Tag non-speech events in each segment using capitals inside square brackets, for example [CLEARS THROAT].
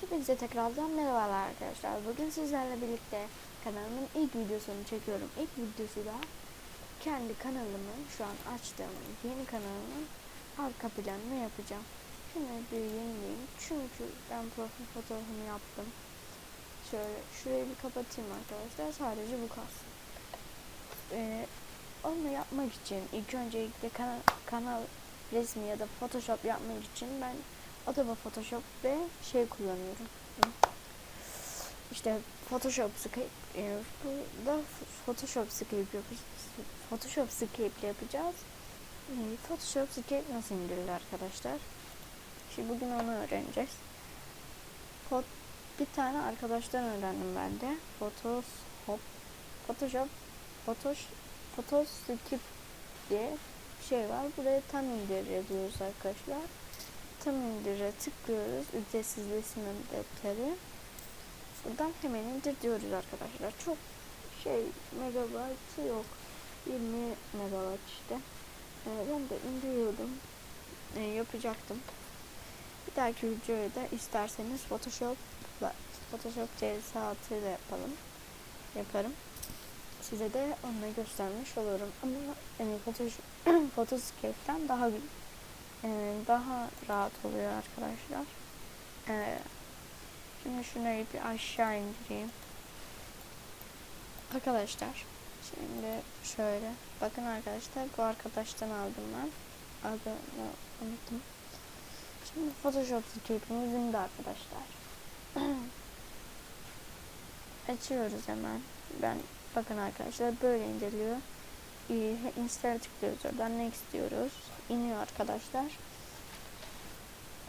Hepinize tekrardan merhabalar arkadaşlar. Bugün sizlerle birlikte kanalımın ilk videosunu çekiyorum. İlk videosu da kendi kanalımın şu an açtığım yeni kanalımın arka planını yapacağım. Şimdi bir yenileyim. Çünkü ben profil fotoğrafımı yaptım. Şöyle şurayı bir kapatayım arkadaşlar. Sadece bu kalsın. Ee, onu yapmak için ilk öncelikle kanal, kanal resmi ya da photoshop yapmak için ben Adobe Photoshop ve şey kullanıyorum. İşte Photoshop Skype e, burada Photoshop Skype yapacağız. Photoshop Skype ile yapacağız. E, Photoshop Skype nasıl indirilir arkadaşlar? Şimdi bugün onu öğreneceğiz. Fot bir tane arkadaştan öğrendim ben de. Photoshop Photoshop Photosh Photoscape diye bir şey var. Buraya tam indir arkadaşlar tam indire tıklıyoruz. Ücretsiz resim defteri. Buradan hemen indir diyoruz arkadaşlar. Çok şey megabaytı yok. 20 megabayt işte. Ee, ben de indiriyordum. Ee, yapacaktım. Bir dahaki videoyu da isterseniz Photoshop Photoshop CS6 ile yapalım. Yaparım. Size de onu göstermiş olurum. Ama yani Photoshop [CLEARS THROAT] Photoscape'den daha ee, daha rahat oluyor arkadaşlar. Ee, şimdi şunları bir aşağı indireyim. Arkadaşlar şimdi şöyle bakın arkadaşlar bu arkadaştan aldım ben. Adını unuttum. Şimdi Photoshop scriptimiz indi arkadaşlar. [CLEARS THROAT] Açıyoruz hemen. Ben bakın arkadaşlar böyle indiriliyor. Install'a tıklıyoruz oradan next diyoruz. İniyor arkadaşlar.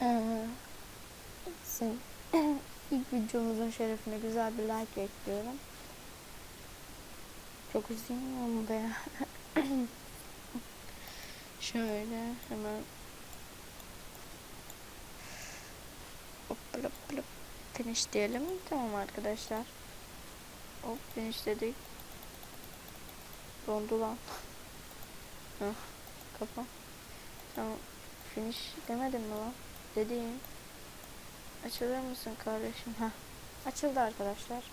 Ee, [CLEARS THROAT] ilk videomuzun şerefine güzel bir like bekliyorum. Çok üzgünüm ama da ya. [CLEARS THROAT] Şöyle hemen hop hop hop finish diyelim. Tamam arkadaşlar. Hop finish dedik. Dondu lan. Hah, kafa. Tamam. Finish demedim mi lan? Dediğim. Açılır mısın kardeşim? Ha. Açıldı arkadaşlar.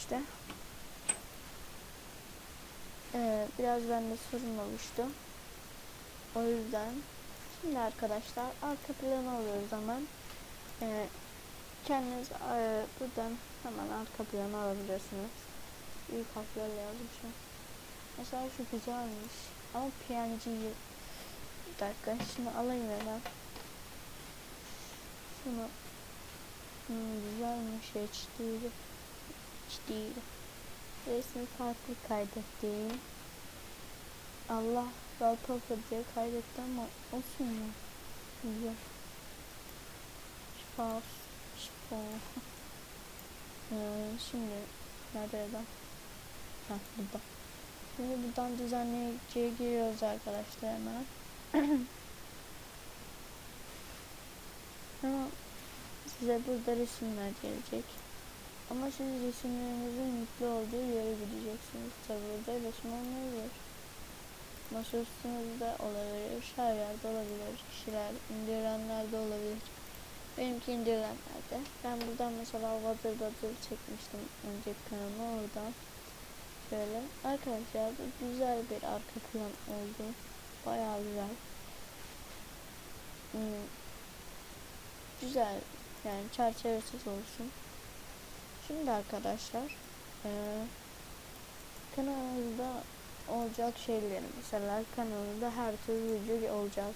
İşte. Ee, biraz bende sorun olmuştu. O yüzden şimdi arkadaşlar arka planı alıyoruz hemen. Ee, kendiniz e, buradan hemen arka planı alabilirsiniz. Büyük harflerle yazmışım. Mesela şu güzelmiş. Ama PNG'yi bir dakika şimdi alayım hemen. Şunu hmm, güzelmiş HD'li değil. Resmi farklı kaydettiğim. Allah wallpaper diye kaydetti ama olsun mu? Güzel. Şifaf. Şifaf. [LAUGHS] ee, şimdi nerede ben? Ha burada. Şimdi buradan düzenleyiciye giriyoruz arkadaşlar hemen. [CLEARS THROAT] Ama size burada resimler gelecek. Ama siz resimlerinizin yüklü olduğu yere gideceksiniz. Tabi burada resim olmayabilir. Masa üstünüzde olabilir, her yerde olabilir. Kişiler, indirilenler de olabilir. Benimki indirilenlerde. Ben buradan mesela Vadır Vadır çekmiştim önceki kanalıma oradan. Şöyle. Arkadaşlar bu güzel bir arka plan oldu. Bayağı güzel. Hmm. güzel yani çerçevesiz olsun. Şimdi arkadaşlar eee kanalda olacak şeyleri mesela kanalda her türlü video olacak.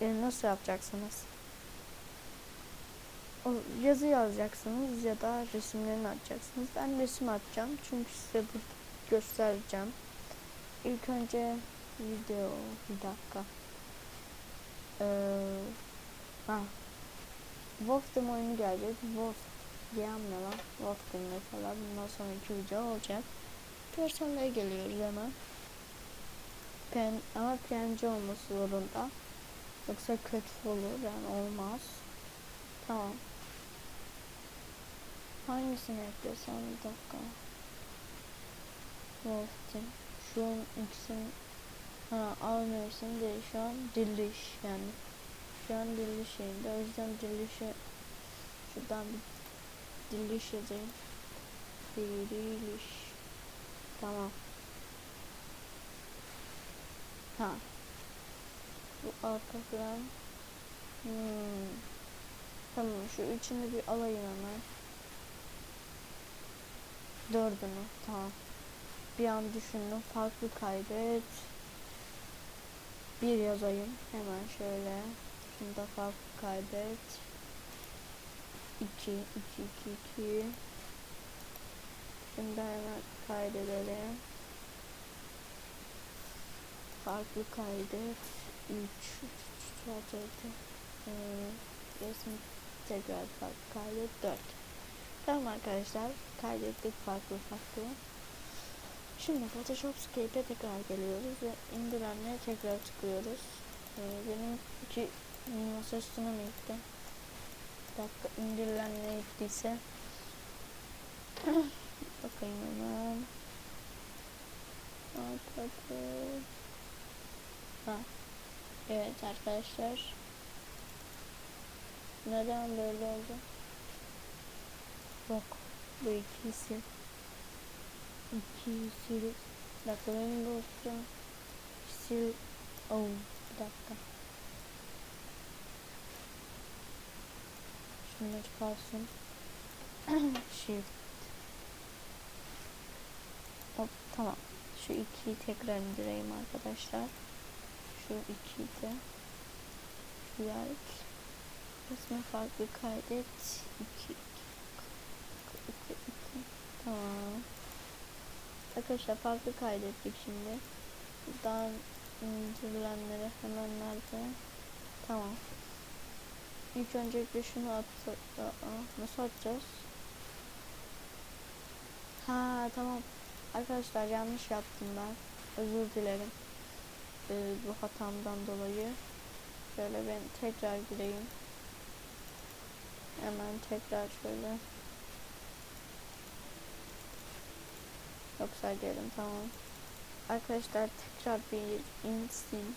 E, nasıl yapacaksınız? O yazı yazacaksınız ya da resimlerini atacaksınız. Ben resim atacağım çünkü size bu göstereceğim. İlk önce video bir dakika. Ee, ha. Wolf'tem oyunu gelecek. Wolf ne lan? Wolf'tem mesela bundan sonraki video olacak. Görsellere geliyoruz hemen. Pen, ama PNG olması zorunda. Yoksa kötü olur yani olmaz. Tamam. Hangisini eklesem bir dakika. Wolf'tem. Şu an ikisini ha almıyorsun değil şu an diriliş yani. Şu an diriliş şeyinde. O yüzden dirilişe şuradan bir diriliş yazayım. Diriliş. Tamam. Ha. Bu arka plan. Hmm. Tamam şu üçünü bir alayım hemen. Dördünü tamam. Bir an düşündüm farklı kaydet. Bir yazayım hemen şöyle. Şunu da farklı kaydet. 2 2 2 2 Şimdi hemen kaydedelim. Farklı kaydet. 3 3 ee, resim tekrar farklı kaydet 4 Tamam arkadaşlar kaydettik farklı farklı. Şimdi Photoshopscape'e tekrar geliyoruz ve indirenlere tekrar tıklıyoruz. Ee, benim iki masa üstüne mi gitti? Bir dakika indirilen ne gittiyse. Bakayım hemen. Ha. Evet arkadaşlar. Neden böyle oldu? Yok. Bu ikisi. İkisi. Bir dakika benim dostum. Sil. Oh. Bir dakika. Şunları kalsın. Shift. Hop tamam. Şu ikiyi tekrar indireyim arkadaşlar. Şu ikiyi de. Güzel. Resme farklı kaydet. 2 2 2 Tamam. Arkadaşlar farklı kaydettik şimdi. Buradan indirilenleri hemen nerede? Tamam. İlk öncelikle şunu at nasıl atacağız? Ha tamam. Arkadaşlar yanlış yaptım ben. Özür dilerim. Ee, bu hatamdan dolayı. Şöyle ben tekrar gireyim. Hemen tekrar şöyle. Yoksa gelin tamam. Arkadaşlar tekrar bir insin.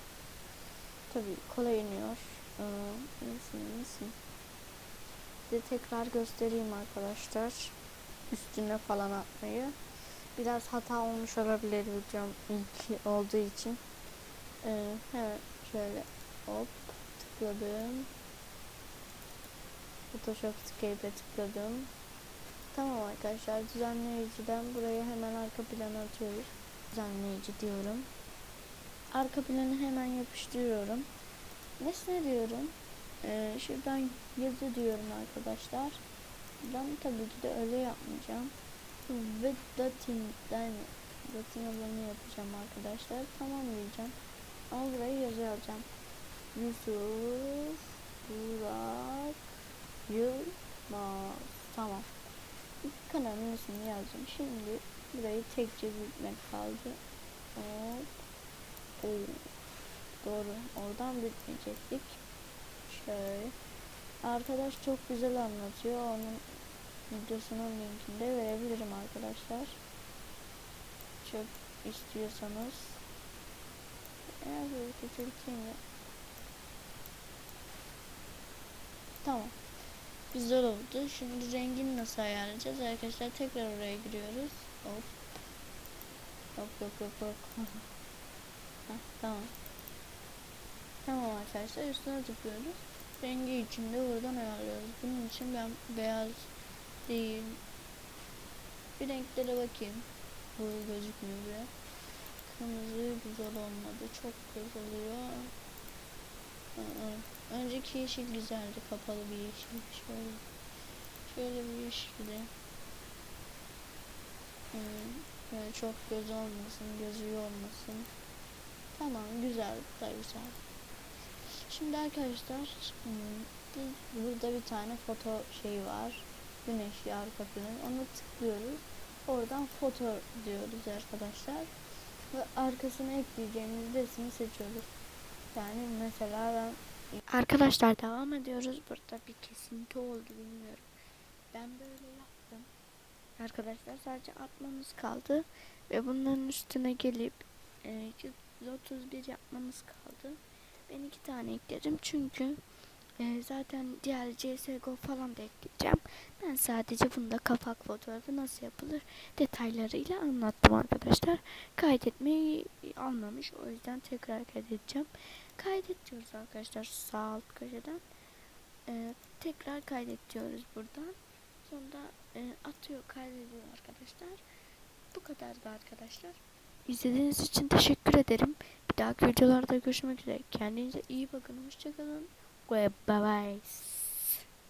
Tabii kolay iniyor. İnsin insin. Size tekrar göstereyim arkadaşlar. Üstüne falan atmayı. Biraz hata olmuş olabilir videom ilk olduğu için. Ee, hemen şöyle hop tıkladım. Photoshop Scape'e tıkladım. Tamam arkadaşlar düzenleyiciden buraya hemen arka planı atıyoruz. Düzenleyici diyorum. Arka planı hemen yapıştırıyorum. Nesne diyorum. Ee, şuradan yazı diyorum arkadaşlar. Ben tabii ki de öyle yapmayacağım. Ve datin'den datin alanı yapacağım arkadaşlar. Tamam diyeceğim. Ama buraya yazı alacağım. Yusuf Burak Yılmaz. Tamam. Kanalın ismini yazdım. Şimdi burayı tek çizmek kaldı. Hop. Oo. Doğru. Oradan bitmeyecektik. Şöyle. Arkadaş çok güzel anlatıyor. Onun videosunun linkini de verebilirim arkadaşlar. Çok istiyorsanız. Eğer böyle küçülteyim ya. Tamam. Güzel oldu. Şimdi rengini nasıl ayarlayacağız arkadaşlar? Tekrar oraya giriyoruz. Hop. Yok yok yok yok. [LAUGHS] Heh, tamam. Tamam arkadaşlar üstüne tıklıyoruz. rengi için de buradan ayarlıyoruz. Bunun için ben beyaz değil bir renklere bakayım. Bu gözükmüyor bile. Kırmızı güzel olmadı. Çok göz oluyor. Önceki yeşil güzeldi. Kapalı bir yeşil. Şöyle. Şöyle bir yeşildi. Hmm, çok göz olmasın. Gözü olmasın. Tamam güzel. Da güzel. Şimdi arkadaşlar hmm, burada bir tane foto şeyi var. Güneşli arka plan. Onu tıklıyoruz. Oradan foto diyoruz arkadaşlar. Ve arkasına ekleyeceğimiz resmi seçiyoruz. Yani mesela ben Arkadaşlar devam ediyoruz. Burada bir kesinti oldu bilmiyorum. Ben böyle yaptım. Arkadaşlar sadece atmamız kaldı. Ve bunların üstüne gelip e, 131 yapmamız kaldı. Ben iki tane ekledim çünkü e, zaten diğer CSGO falan da ekleyeceğim. Ben sadece bunda kapak fotoğrafı nasıl yapılır detaylarıyla anlattım arkadaşlar. Kaydetmeyi almamış o yüzden tekrar kaydedeceğim. Kaydet diyoruz arkadaşlar sağ alt köşeden. E, tekrar kaydet diyoruz buradan. Sonra e, atıyor kaydediyor arkadaşlar. Bu kadardı arkadaşlar. İzlediğiniz için teşekkür ederim. Bir dahaki videolarda görüşmek üzere. Kendinize iyi bakın. Hoşçakalın. Bye bye.